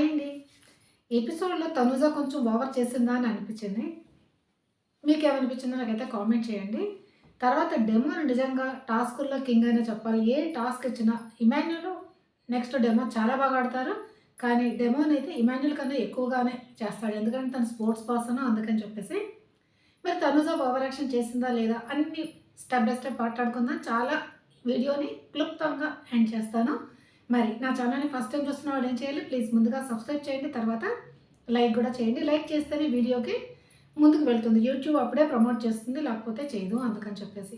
Hi అండి ఎపిసోడ్లో తనుజ కొంచెం ఓవర్ చేసిందా అని అనిపించింది. మీకు ఏమనిపించిందో నాకైతే కామెంట్ చేయండి. తర్వాత డెమో నిజంగా టాస్కుల్లో కింగ్ అనే చెప్పాలి. ఏ టాస్క్ ఇచ్చినా ఇమాన్యుల్ నెక్స్ట్ డెమో చాలా బాగా ఆడతారు. కానీ డెమోని అయితే ఇమాన్యుల్ కన్నా ఎక్కువగానే చేస్తాడు. ఎందుకంటే తను స్పోర్ట్స్ పర్సన్ అందుకని చెప్పేసి. మరి తనుజ ఓవర్ యాక్షన్ చేసిందా లేదా అన్ని స్టెప్ బై స్టెప్ మాట్లాడుకుందాం చాలా వీడియోని క్లుప్తంగా ఎండ్ చేస్తాను. మరి నా ఛానల్ని ఫస్ట్ టైం చూస్తున్న వాళ్ళు ఏం చేయాలి? ప్లీజ్ ముందుగా సబ్స్క్రైబ్ చేయండి. తర్వాత లైక్ కూడా చేయండి. లైక్ చేస్తేనే వీడియోకి ముందుకు వెళ్తుంది. యూట్యూబ్ అప్పుడే ప్రమోట్ చేస్తుంది. లేకపోతే చేయదు అందుకని చెప్పేసి.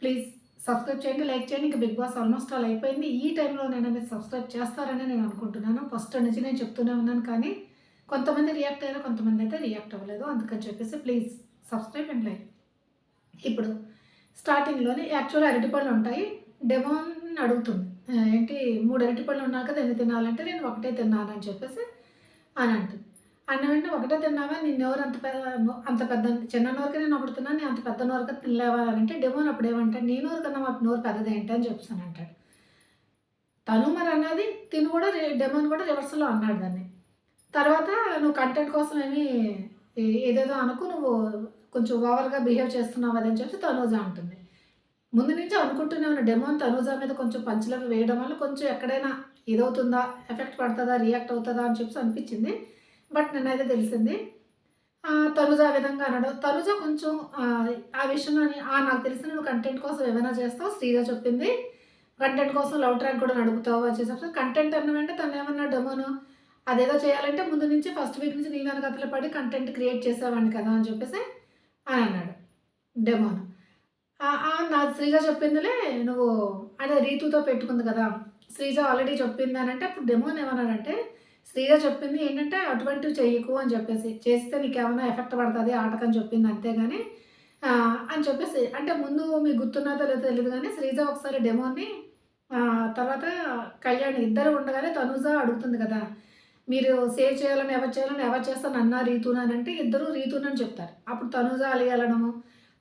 ప్లీజ్ సబ్స్క్రైబ్ చేయండి. లైక్ చేయండి. ఇంకా బిగ్ బాస్ ఆల్మోస్ట్ ఆల్ అయిపోయింది. ఈ టైంలో నేను మీరు సబ్స్క్రైబ్ చేస్తారని నేను అనుకుంటున్నాను. ఫస్ట్ నుంచి నేను చెప్తూనే ఉన్నాను కానీ కొంతమంది రియాక్ట్ అయ్యారు కొంతమంది అయితే రియాక్ట్ అవ్వలేదు. అందుకని చెప్పేసి ప్లీజ్ సబ్స్క్రైబ్ అండ్ లైక్ ఇప్పుడు స్టార్టింగ్లోనే యాక్చువల్ అరటిపళ్ళు ఉంటాయి. డెమోన్ అడుగుతుంది. ఏంటి మూడు అరటి పళ్ళు ఉన్నాక ఎన్ని తినాలంటే నేను ఒకటే తిన్నాను అని చెప్పేసి అని అంటుంది. అన్న వెంటనే ఒకటే తిన్నావా? నిన్ను ఎవరు అంత పెద్ద అంత పెద్ద చిన్న నోరుకి నేను ఒకటి తిన్నాను నేను అంత పెద్ద నోరుగా తినలేవా? అని అంటే డెమోన్ అప్పుడు ఏమంటాడు నీ నోరు కన్నా మా నోరు పెద్దది ఏంటి? అని చెప్తాను అంటాడు. తను మరి అన్నది తిను కూడా డెమోన్ కూడా రివర్స్లో అన్నాడు దాన్ని. తర్వాత నువ్వు కంటెంట్ కోసం ఏమి ఏ- ఏదేదో అనుకు నువ్వు కొంచెం ఓవర్గా బిహేవ్ చేస్తున్నావు అదని చెప్పి తనూజ అంటుంది. ముందు నుంచి అనుకుంటూనే ఉన్న డెమోన్ తనూజ మీద కొంచెం పంచులవి వేయడం వల్ల కొంచెం ఎక్కడైనా ఇదవుతుందా ఎఫెక్ట్ పడుతుందా రియాక్ట్ అవుతుందా అని చెప్పి అనిపించింది. బట్ నేనైతే తెలిసింది. తనుజ ఆ విధంగా అనడం. తనుజ కొంచెం ఆ, విషయంలో నాకు తెలిసిన నువ్వు కంటెంట్ కోసం ఏమైనా చేస్తావు? శ్రీజ చెప్పింది. కంటెంట్ కోసం లవ్ ట్రాక్ కూడా నడుపుతావు అని చేసేప్పుడు కంటెంట్ అన్న వెంటనే తను ఏమన్నా డెమోను అదేదో చేయాలంటే ముందు నుంచి ఫస్ట్ వీక్ నుంచి నీ వెనకతలు పడి కంటెంట్ క్రియేట్ చేసేవాడిని కదా అని చెప్పేసి అని అన్నాడు. డెమోను. నా శ్రీజ చెప్పిందిలే నువ్వు అదే రీతుతో పెట్టుకుంది కదా. శ్రీజ ఆల్రెడీ చెప్పింది అని అంటే అప్పుడు డెమోన్ ఏమన్నాడంటే శ్రీజ చెప్పింది ఏంటంటే అటువంటివి చెయ్యకు అని చెప్పేసి. చేస్తే నీకు ఏమైనా ఎఫెక్ట్ పడుతుంది ఆటకని చెప్పింది అంతేగాని అని చెప్పేసి. అంటే ముందు మీకు గుర్తున్నదో లేదో తెలియదు కానీ శ్రీజ ఒకసారి డెమోని తర్వాత కళ్యాణ్ ఇద్దరు ఉండగానే తనుజ అడుగుతుంది కదా మీరు సేవ్ చేయాలని ఎవరు చేయాలని ఎవరు చేస్తాను అన్నా రీతునా అని అంటే ఇద్దరు రీతునని చెప్తారు. అప్పుడు తనుజ అలియాలనము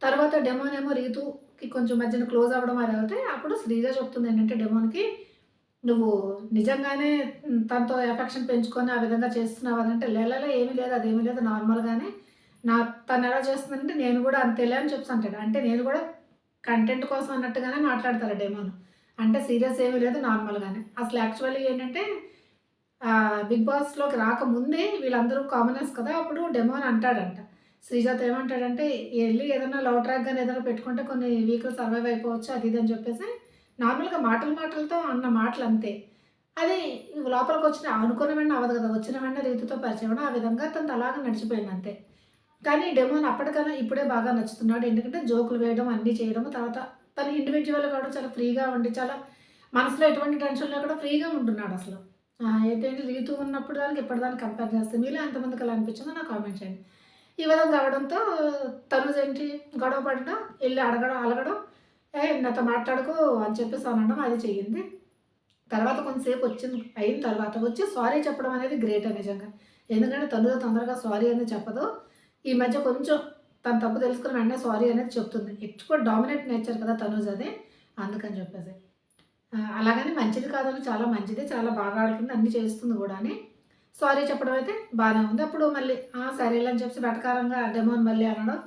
తర్వాత డెమోన్ ఏమో రీతుకి కొంచెం మధ్యన క్లోజ్ అవ్వడం అది అవుతాయి అప్పుడు శ్రీజ చెప్తుంది ఏంటంటే డెమోన్కి నువ్వు నిజంగానే తనతో ఎఫెక్షన్ పెంచుకొని ఆ విధంగా చేస్తున్నావు అని అంటే లేలలో ఏమీ లేదు అదేమీ లేదు నార్మల్గానే నా తను ఎలా చేస్తుందంటే నేను కూడా అంతేలే అని చెప్తాను అంటాడు. అంటే నేను కూడా కంటెంట్ కోసం అన్నట్టుగానే మాట్లాడతారు డెమోన్. అంటే సీరియస్ ఏమీ లేదు నార్మల్గానే. అసలు యాక్చువల్లీ ఏంటంటే బిగ్ బాస్లోకి రాకముందే వీళ్ళందరూ కామనర్స్ కదా అప్పుడు డెమోన్ అంటాడంట. శ్రీజాత్ ఏమంటాడంటే వెళ్ళి ఏదైనా లవ్ ట్రాక్ కానీ ఏదైనా పెట్టుకుంటే కొన్ని వీక్లు సర్వైవ్ అయిపోవచ్చు అది ఇది అని చెప్పేసి నార్మల్గా మాటల మాటలతో అన్న మాటలు అంతే అది లోపలికి వచ్చిన అనుకున్న వెంటనే అవ్వదు కదా వచ్చిన వెంటనే రీతితో పరిచయం ఆ విధంగా తను అలాగా నడిచిపోయింది అంతే. కానీ డెమోన్ అప్పటికన్నా ఇప్పుడే బాగా నచ్చుతున్నాడు. ఎందుకంటే జోకులు వేయడం అన్నీ చేయడం తర్వాత తను ఇండివిజువల్ కూడా చాలా ఫ్రీగా ఉండి చాలా మనసులో ఎటువంటి టెన్షన్ లేకుండా ఫ్రీగా ఉంటున్నాడు అసలు. అయితే రీతు ఉన్నప్పుడు దానికి ఇప్పటిదానికి కంపేర్ చేస్తే? మీలో ఎంతమందికి అలా అనిపించిందో నాకు కామెంట్ చేయండి. ఈ విధంగా అవడంతో తనుజ్ ఏంటి గొడవ పడడం వెళ్ళి అడగడం అలగడం ఏ నాతో మాట్లాడుకో అని చెప్పేసి అనడం అది చెయ్యింది. తర్వాత కొంతసేపు వచ్చింది అయిన తర్వాత వచ్చి సారీ చెప్పడం అనేది గ్రేట్ నిజంగా. ఎందుకంటే తను తొందరగా సారీ అనేది చెప్పదు. ఈ మధ్య కొంచెం తన తప్పు తెలుసుకుని వెంటనే సారీ అనేది చెప్తుంది. ఎక్కువ డామినేట్ నేచర్ కదా తనుజ్ అది అందుకని చెప్పేసి. అలాగని మంచిది కాదని చాలా మంచిది చాలా బాగా ఆడుతుంది అన్ని చేస్తుంది కూడా అని సారీ చెప్పడం అయితే బాగానే ఉంది. అప్పుడు మళ్ళీ సరేలే అని చెప్పి వెటకారంగా డెమోన్ మళ్ళీ అనడం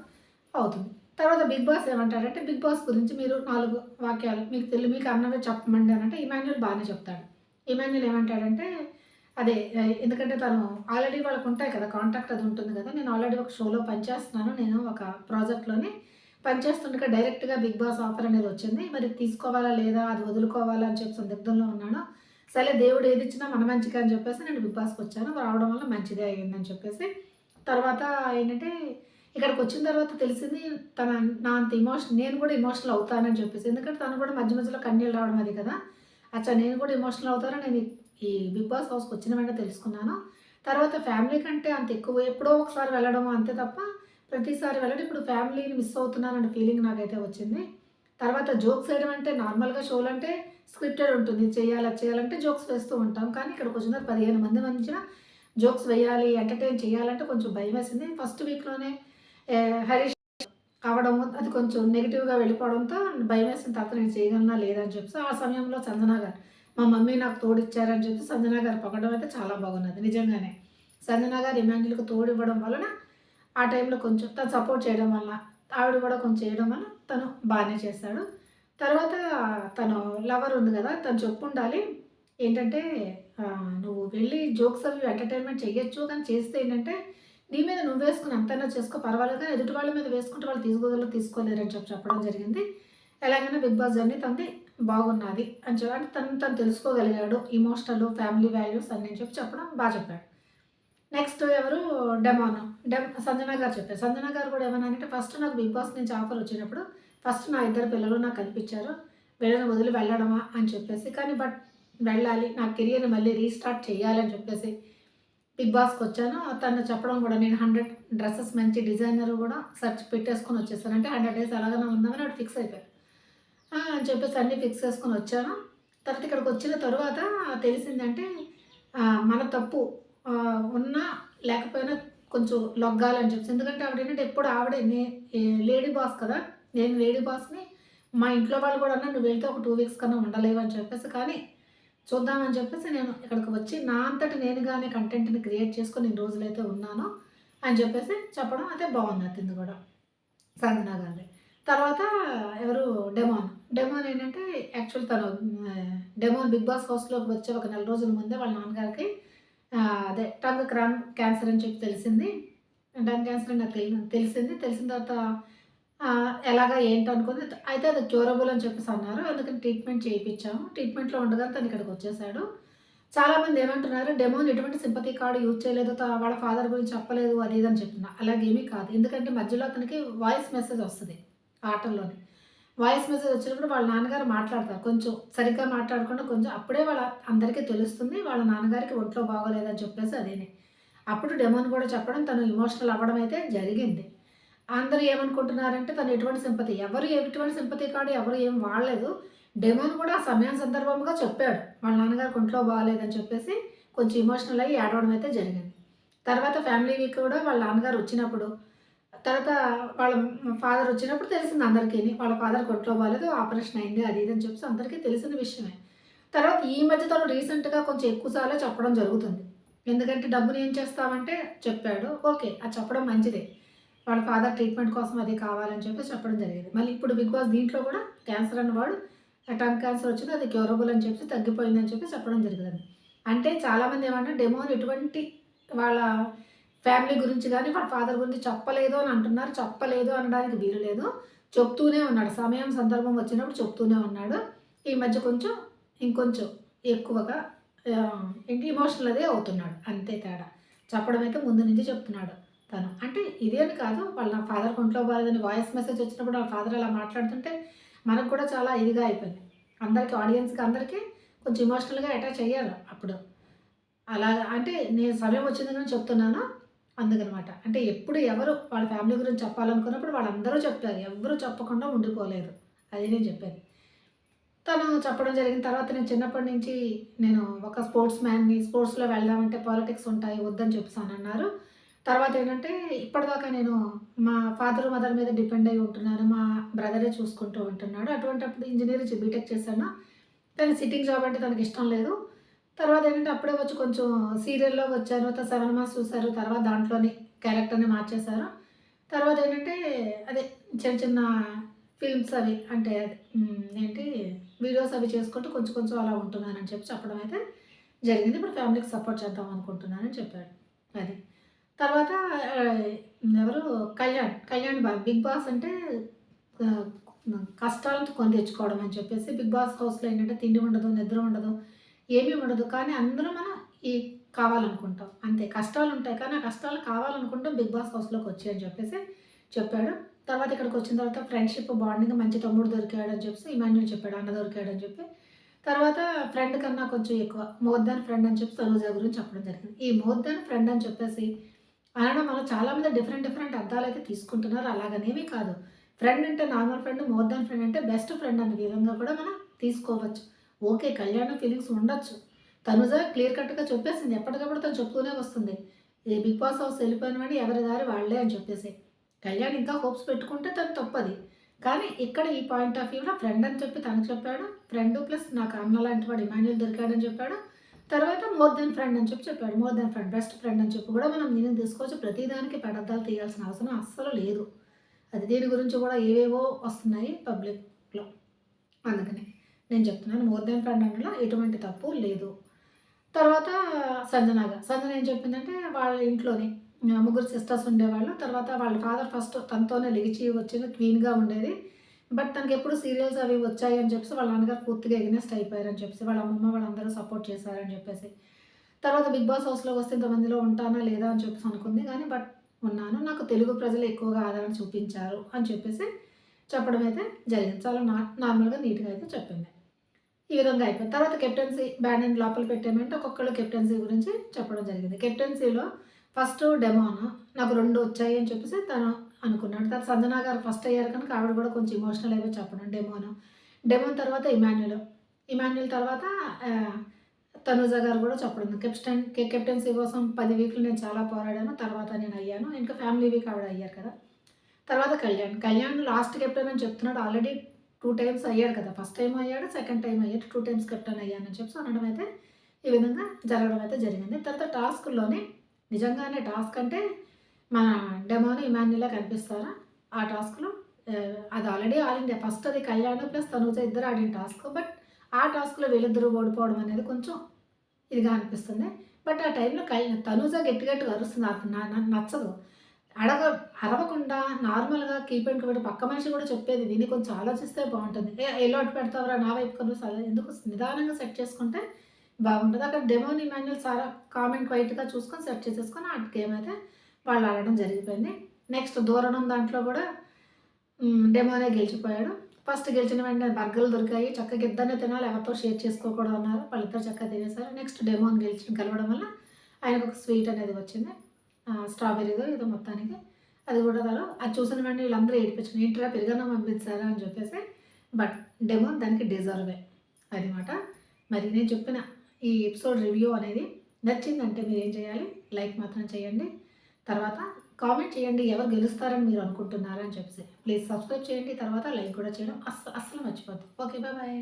అవుతుంది. తర్వాత బిగ్ బాస్ ఏమంటాడంటే బిగ్ బాస్ గురించి మీరు నాలుగు వాక్యాలు మీకు తెలియ మీకు అన్నవే చెప్పమండి అని అంటే ఇమాన్యుల్ బాగానే చెప్తాడు. ఇమాన్యుల్ ఏమంటాడంటే అదే ఎందుకంటే తను ఆల్రెడీ వాళ్ళకు ఉంటాయి కదా కాంటాక్ట్ అది ఉంటుంది కదా నేను ఆల్రెడీ ఒక షోలో పనిచేస్తున్నాను నేను ఒక ప్రాజెక్ట్లోని పనిచేస్తుండగా డైరెక్ట్గా బిగ్ బాస్ ఆఫర్ అనేది వచ్చింది. మరి తీసుకోవాలా లేదా అది వదులుకోవాలా అని చెప్పి సందిగ్ధంలో ఉన్నాను సరే దేవుడు ఏది ఇచ్చినా మన మంచిగా అని చెప్పేసి నేను బిగ్ బాస్కి వచ్చాను. రావడం వల్ల మంచిదే అయ్యిందని చెప్పేసి. తర్వాత ఏంటంటే ఇక్కడికి వచ్చిన తర్వాత తెలిసింది తన నా అంత ఇమోషన్ నేను కూడా ఇమోషనల్ అవుతానని చెప్పేసి. ఎందుకంటే తను కూడా మధ్య మధ్యలో కన్నీళ్ళు రావడం అది కదా. అచ్చా నేను కూడా ఇమోషనల్ అవుతానని నేను ఈ బిగ్ బాస్ హౌస్కి వచ్చిన వెంటనే తెలుసుకున్నాను. తర్వాత ఫ్యామిలీ కంటే అంత ఎక్కువ ఎప్పుడో ఒకసారి వెళ్ళడం అంతే తప్ప ప్రతిసారి వెళ్ళడం ఇప్పుడు ఫ్యామిలీని మిస్ అవుతున్నానన్న ఫీలింగ్ నాకైతే వచ్చింది. తర్వాత జోక్స్ వేయడం అంటే నార్మల్గా షోలు అంటే స్క్రిప్టెడ్ ఉంటుంది. చేయాలి చేయాలంటే జోక్స్ వేస్తూ ఉంటాం. కానీ ఇక్కడికి వచ్చిన పదిహేను మంది మధ్య జోక్స్ వేయాలి ఎంటర్టైన్ చేయాలంటే కొంచెం భయం వేసింది. ఫస్ట్ వీక్లోనే హరీష్ అవడము అది కొంచెం నెగిటివ్గా వెళ్ళిపోవడంతో భయం వేసిన తర్వాత నేను చేయగలనా లేదని చెప్పి ఆ సమయంలో చందన గారు మా మమ్మీ నాకు తోడిచ్చారని చెప్పి సంజనా గారు పొగడం అయితే చాలా బాగున్నది. నిజంగానే సంజనా గారు ఇమాన్యుల్కి తోడు ఇవ్వడం వలన ఆ టైంలో కొంచెం తను సపోర్ట్ చేయడం వల్ల ఆవిడ కూడా కొంచెం చేయడం వల్ల తను బాగానే చేశాడు తర్వాత తను లవర్ ఉంది కదా తను చెప్పు ఉండాలి. ఏంటంటే నువ్వు వెళ్ళి జోక్స్ అవి ఎంటర్టైన్మెంట్ చేయొచ్చు కానీ చేస్తే ఏంటంటే నీ మీద నువ్వు వేసుకుని అంతైనా చేసుకో పర్వాలేదు కానీ ఎదుటి వాళ్ళ మీద వేసుకుంటే వాళ్ళు తీసుకోగలరు తీసుకోలేరని చెప్పి చెప్పడం జరిగింది. ఎలాగైనా బిగ్ బాస్ జర్నీ తనది బాగున్నది అని చెప్పి అంటే తను తను తెలుసుకోగలిగాడు ఇమోషనల్ ఫ్యామిలీ వాల్యూస్ అన్నీ అని చెప్పి చెప్పడం బాగా చెప్పాడు. నెక్స్ట్ ఎవరు? డెమాన్. డెమ్ సంజన గారు చెప్పారు. సంజన గారు కూడా ఏమన్నా అంటే ఫస్ట్ నాకు బిగ్ బాస్ నుంచి ఆఫర్ వచ్చినప్పుడు ఫస్ట్ నా ఇద్దరు పిల్లలు నాకు కనిపించారు. వీళ్ళని వదిలి వెళ్ళడమా అని చెప్పేసి కానీ బట్ వెళ్ళాలి నా కెరియర్ని మళ్ళీ రీస్టార్ట్ చేయాలని చెప్పేసి బిగ్ బాస్కి వచ్చాను. తను చెప్పడం కూడా నేను హండ్రెడ్ డ్రెస్సెస్ మంచి డిజైనర్ కూడా సెర్చ్ పెట్టేసుకొని వచ్చేసాను. అంటే హండ్రెడ్ డేస్ ఎలాగైనా ఉందామని అటు ఫిక్స్ అయిపోయారు. అని చెప్పేసి అన్నీ ఫిక్స్ చేసుకొని వచ్చాను. తర్వాత ఇక్కడికి వచ్చిన తర్వాత తెలిసిందంటే మన తప్పు ఉన్నా లేకపోయినా కొంచెం లొగ్గాలని చెప్పేసి. ఎందుకంటే ఆవిడ ఏంటంటే ఎప్పుడు ఆవిడే నే లేడీ బాస్ కదా. నేను లేడీ బాస్ని మా ఇంట్లో వాళ్ళు కూడా అన్నా నువ్వు వెళ్తే ఒక టూ వీక్స్ కన్నా ఉండలేవు అని చెప్పేసి. కానీ చూద్దామని చెప్పేసి నేను ఇక్కడికి వచ్చి నా అంతటి నేనుగానే కంటెంట్ని క్రియేట్ చేసుకొని ఇన్ని రోజులైతే ఉన్నాను అని చెప్పేసి చెప్పడం అయితే బాగుంది అతింది కూడా. సంజనా గారి తర్వాత ఎవరు? డెమోన్. డెమోన్ ఏంటంటే యాక్చువల్ తను డెమోన్ బిగ్ బాస్ హౌస్లోకి వచ్చే ఒక నెల రోజుల ముందే వాళ్ళ నాన్నగారికి అదే టంగ్ క్రాన్ క్యాన్సర్ అని చెప్పి తెలిసింది. టంగ్ క్యాన్సర్ అని నాకు తెలి- తెలిసింది. తెలిసిన తర్వాత ఎలాగా ఏంటి అనుకుంది. అయితే అది క్యూరబుల్ అని చెప్పేసి అన్నారు. అందుకని ట్రీట్మెంట్ చేయించాము. ట్రీట్మెంట్లో ఉండగా తను ఇక్కడికి వచ్చేసాడు. చాలామంది ఏమంటున్నారు డెమోన్ ఎటువంటి సింపతి కార్డు యూజ్ చేయలేదు. వాళ్ళ ఫాదర్ గురించి చెప్పలేదు. అది ఇది అని చెప్తున్నా. అలాగేమీ కాదు. ఎందుకంటే మధ్యలో అతనికి వాయిస్ మెసేజ్ వస్తుంది ఆటల్లోనే. వాయిస్ మెసేజ్ వచ్చినప్పుడు వాళ్ళ నాన్నగారు మాట్లాడతారు. కొంచెం సరిగ్గా మాట్లాడకుండా కొంచెం అప్పుడే వాళ్ళ అందరికీ తెలుస్తుంది వాళ్ళ నాన్నగారికి ఒంట్లో బాగోలేదని చెప్పేసి అదేనే. అప్పుడు డెమోన్ కూడా చెప్పడం తను ఇమోషనల్ అవ్వడం అయితే జరిగింది. అందరూ ఏమనుకుంటున్నారంటే తను ఎటువంటి సింపతి? ఎవరు ఎటువంటి సింపతి కాడు ఎవరు ఏం వాడలేదు. డెమోన్ కూడా ఆ సమయం సందర్భంగా చెప్పాడు. వాళ్ళ నాన్నగారికి ఒంట్లో బాగాలేదని చెప్పేసి కొంచెం ఇమోషనల్ అయ్యి ఏడవడం అయితే జరిగింది. తర్వాత ఫ్యామిలీ వీక్ కూడా వాళ్ళ నాన్నగారు వచ్చినప్పుడు తర్వాత వాళ్ళ ఫాదర్ వచ్చినప్పుడు తెలిసింది అందరికీ వాళ్ళ ఫాదర్ కొట్లో బాగాలేదు ఆపరేషన్ అయింది అది ఇది అని చెప్పేసి అందరికీ తెలిసిన విషయమే. తర్వాత ఈ మధ్య తను రీసెంట్గా కొంచెం ఎక్కువసార్లు చెప్పడం జరుగుతుంది. ఎందుకంటే డబ్బుని ఏం చేస్తామంటే చెప్పాడు ఓకే అది చెప్పడం మంచిదే. వాళ్ళ ఫాదర్ ట్రీట్మెంట్ కోసం అది కావాలని చెప్పి చెప్పడం జరిగింది. మళ్ళీ ఇప్పుడు బిగ్ బాస్ దీంట్లో కూడా క్యాన్సర్ అన్నవాడు టంగ్ క్యాన్సర్ వచ్చింది అది క్యూరబుల్ అని చెప్పి తగ్గిపోయిందని చెప్పి చెప్పడం జరిగింది. అంటే చాలామంది ఏమంటే డెమోన్ ఎటువంటి వాళ్ళ ఫ్యామిలీ గురించి కానీ వాళ్ళ ఫాదర్ గురించి చెప్పలేదు అని అంటున్నారు చెప్పలేదు అనడానికి వీలు లేదు చెప్తూనే ఉన్నాడు. సమయం సందర్భం వచ్చినప్పుడు చెప్తూనే ఉన్నాడు. ఈ మధ్య కొంచెం ఇంకొంచెం ఎక్కువగా ఏంటి ఇమోషనల్ అదే అవుతున్నాడు. అంతే తేడా. చెప్పడం అయితే ముందు నుంచి చెప్తున్నాడు తను. అంటే ఇదే అని కాదు వాళ్ళ ఫాదర్ ఒంట్లో బాగాలేదని వాయిస్ మెసేజ్ వచ్చినప్పుడు వాళ్ళ ఫాదర్ అలా మాట్లాడుతుంటే మనకు కూడా చాలా ఇదిగా అయిపోయింది. అందరికీ ఆడియన్స్కి అందరికీ కొంచెం ఇమోషనల్గా అటాచ్ అయ్యారు అప్పుడు. అలా అంటే నేను సమయం వచ్చిందని చెప్తున్నాను. అందుకనమాట. అంటే ఎప్పుడు ఎవరు వాళ్ళ ఫ్యామిలీ గురించి చెప్పాలనుకున్నప్పుడు వాళ్ళందరూ చెప్పారు. ఎవరు చెప్పకుండా ఉండిపోలేదు. అది నేను చెప్పేది. తను చెప్పడం జరిగిన తర్వాత నేను చిన్నప్పటి నుంచి నేను ఒక స్పోర్ట్స్ మ్యాన్ని స్పోర్ట్స్లో వెళ్దామంటే పాలిటిక్స్ ఉంటాయి వద్దని చెప్పేసాను అన్నారు. తర్వాత ఏంటంటే ఇప్పటిదాకా నేను మా ఫాదర్ మదర్ మీద డిపెండ్ అయి ఉంటున్నాను. మా బ్రదరే చూసుకుంటూ ఉంటున్నాడు. అటువంటిప్పుడు ఇంజనీరింగ్ బీటెక్ చేశాను. కానీ సిట్టింగ్ జాబ్ అంటే తనకి ఇష్టం లేదు. తర్వాత ఏంటంటే అప్పుడే వచ్చి కొంచెం సీరియల్లో వచ్చారు తర్వాత సెవెన్ మంత్స్ చూశారు తర్వాత దాంట్లోని క్యారెక్టర్ని మార్చేశారు. తర్వాత ఏంటంటే అదే చిన్న చిన్న ఫిల్మ్స్ అవి అంటే ఏంటి వీడియోస్ అవి చేసుకుంటూ కొంచెం కొంచెం అలా ఉంటున్నానని చెప్పి చెప్పడం అయితే జరిగింది. ఇప్పుడు ఫ్యామిలీకి సపోర్ట్ చేద్దాం అనుకుంటున్నానని చెప్పాడు. అది తర్వాత ఎవరు? కళ్యాణ్. కళ్యాణ్ బా బిగ్ బాస్ అంటే కష్టాలను కొని తెచ్చుకోవడం అని చెప్పేసి బిగ్ బాస్ హౌస్లో ఏంటంటే తిండి ఉండదు నిద్ర ఉండదు ఏమీ ఉండదు. కానీ అందరూ మనం ఈ కావాలనుకుంటాం. అంతే. కష్టాలు ఉంటాయి కానీ ఆ కష్టాలు కావాలనుకుంటాం. బిగ్ బాస్ హౌస్లోకి వచ్చి అని చెప్పేసి చెప్పాడు. తర్వాత ఇక్కడికి వచ్చిన తర్వాత ఫ్రెండ్షిప్ బాండింగ్ మంచి తమ్ముడు దొరికాడు అని చెప్పేసి ఇమాన్యుల్ చెప్పాడు. అన్న దొరికాడు అని చెప్పి. తర్వాత ఫ్రెండ్ కన్నా కొంచెం ఎక్కువ మోర్ దాన్ ఫ్రెండ్ అని చెప్పి సరోజా గురించి చెప్పడం జరిగింది. ఈ మోర్ దాన్ ఫ్రెండ్ అని చెప్పేసి అనడం వల్ల చాలామంది డిఫరెంట్ డిఫరెంట్ అర్థాలు అయితే తీసుకుంటున్నారు. అలాగనేవి కాదు. ఫ్రెండ్ అంటే normal friend more than friend అంటే బెస్ట్ ఫ్రెండ్ అనే విధంగా కూడా మనం తీసుకోవచ్చు. ఓకే కళ్యాణం ఫీలింగ్స్ ఉండొచ్చు. తనుజ క్లియర్ కట్గా చెప్పేసింది. ఎప్పటికప్పుడు తను చెప్తూనే వస్తుంది. ఈ బిగ్ బాస్ హౌస్ వెళ్ళిపోయిన వాడి ఎవరి దారి వాళ్ళే అని చెప్పేసి. కళ్యాణ్ ఇంకా హోప్స్ పెట్టుకుంటే తను తప్పది. కానీ ఇక్కడ ఈ పాయింట్ ఆఫ్ వ్యూలో ఫ్రెండ్ అని చెప్పి తనకు చెప్పాడు. ఫ్రెండ్ ప్లస్ నాకు అన్న లాంటి వాడు ఇమాన్యుల్ దొరికాడని చెప్పాడు. తర్వాత మోర్ దెన్ ఫ్రెండ్ అని చెప్పి చెప్పాడు. More than friend best friend అని చెప్పి కూడా మనం దీనిని తీసుకోవచ్చు ప్రతిదానికి పెడద్దాలు తీయాల్సిన అవసరం అస్సలు లేదు. అది దీని గురించి కూడా ఏవేవో వస్తున్నాయి పబ్లిక్లో అందుకని. నేను చెప్తున్నాను. మోర్ దెన్ ఫ్రెండ్ అందులో ఎటువంటి తప్పు లేదు. తర్వాత సంజనాగా. సంజన ఏం చెప్పిందంటే వాళ్ళ ఇంట్లోనే ముగ్గురు సిస్టర్స్ ఉండేవాళ్ళు. తర్వాత వాళ్ళ ఫాదర్ ఫస్ట్ తనతోనే లిగిచి వచ్చిన క్వీన్గా ఉండేది. బట్ తనకి ఎప్పుడు సీరియల్స్ అవి వచ్చాయి అని చెప్పేసి వాళ్ళ నాన్నగారు పూర్తిగా ఎగ్నెస్ట్ అయిపోయారని చెప్పేసి వాళ్ళ అమ్మమ్మ వాళ్ళందరూ సపోర్ట్ చేశారని చెప్పేసి. తర్వాత బిగ్ బాస్ హౌస్లోకి వస్తే ఇంతమందిలో ఉంటానా లేదా అని చెప్పేసి అనుకుంది. కానీ బట్ ఉన్నాను. నాకు తెలుగు ప్రజలు ఎక్కువగా ఆదరణ చూపించారు అని చెప్పేసి చెప్పడం అయితే జరిగింది. చాలా నా నార్మల్గా నీట్గా అయితే చెప్పింది. ఈ విధంగా అయిపోయింది. తర్వాత కెప్టెన్సీ బ్యాన్ లోపల పెట్టామంటే ఒక్కొక్కళ్ళు కెప్టెన్సీ గురించి చెప్పడం జరిగింది. కెప్టెన్సీలో ఫస్ట్ డెమోను నాకు రెండు వచ్చాయి అని చెప్పేసి తను అనుకున్నాడు. తర్వాత సంజనా గారు ఫస్ట్ అయ్యారు కనుక ఆవిడ కూడా కొంచెం ఇమోషనల్ అయిపోయి చెప్పడం డెమోను డెమోన్ తర్వాత ఇమాన్యుల్ ఇమాన్యుల్ తర్వాత ఆ, తనూజ గారు కూడా చెప్పడం కెప్టెన్ కెప్టెన్సీ కోసం పది వీక్లు నేను చాలా పోరాడాను తర్వాత నేను అయ్యాను. ఇంకా ఫ్యామిలీ వీక్ ఆవిడ అయ్యారు కదా. తర్వాత కళ్యాణ్. కళ్యాణ్ లాస్ట్ కెప్టెన్ అని చెప్తున్నాడు. ఆల్రెడీ టూ టైమ్స్ అయ్యాడు కదా. ఫస్ట్ టైం అయ్యాడు సెకండ్ టైం అయ్యాడు టూ టైమ్స్ కెప్టెన్ అయ్యానని చెప్పి అనడం అయితే ఈ విధంగా జరగడం అయితే జరిగింది. తర్వాత టాస్క్లోనే నిజంగానే టాస్క్ అంటే మన డెమోని ఇమాన్యులా కనిపిస్తారా? ఆ టాస్క్లో అది ఆల్రెడీ ఆడింది ఫస్ట్ అది కళ్యాణ్ ప్లస్ తనుజ ఇద్దరు ఆడిన టాస్క్. బట్ ఆ టాస్క్లో వీళ్ళిద్దరూ ఓడిపోవడం అనేది కొంచెం ఇదిగా అనిపిస్తుంది. బట్ ఆ టైంలో కళ్యాణ్ తనుజ గట్టి గట్టిగా అరుస్తుంది. నాకు నచ్చదు. అడగ అరవకుండా నార్మల్గా కీప్ అండ్ పక్క మనిషి కూడా చెప్పేది విని కొంచెం ఆలోచిస్తే బాగుంటుంది. ఏ ఎల్లో అటు పెడతావరా నా వైపు కొన్ని సరే ఎందుకు నిదానంగా సెట్ చేసుకుంటే బాగుంటుంది. అక్కడ డెమోని మాన్యువల్ చాలా కామెంట్ వైట్గా చూసుకొని సెట్ చేసేసుకొని ఆ గేమ్ అయితే వాళ్ళు ఆడడం జరిగిపోయింది. నెక్స్ట్ దూరణం దాంట్లో కూడా. డెమోనే గెలిచిపోయాడు. ఫస్ట్ గెలిచిన వెంటనే బర్గర్లు దొరికాయి. చక్కగా ఇద్దరినే తినాలి ఎవరితో షేర్ చేసుకోకూడదు అన్నారు. వాళ్ళిద్దరు చక్కగా తినేశారు. నెక్స్ట్ డెమోని గెలిచి గెలవడం వల్ల ఆయనకు ఒక స్వీట్ అనేది వచ్చింది. స్ట్రాబెర్రీదో ఏదో మొత్తానికి. అది కూడా తను అది చూసిన వెంటనే వీళ్ళందరూ ఏడిపించిన ఏంట్రా పెరుగన్న పంపించారా? అని చెప్పేసి బట్ డెమో దానికి డిజర్వే అది మాట మరి నేను చెప్పిన ఈ ఎపిసోడ్ రివ్యూ అనేది నచ్చిందంటే మీరు ఏం చేయాలి? లైక్ మాత్రం చేయండి. తర్వాత కామెంట్ చేయండి ఎవరు గెలుస్తారని మీరు అనుకుంటున్నారా అని చెప్పేసి. ప్లీజ్ సబ్స్క్రైబ్ చేయండి తర్వాత లైక్ కూడా చేయడం అస్సలు అస్సలు మర్చిపోద్దు. Okay bye bye.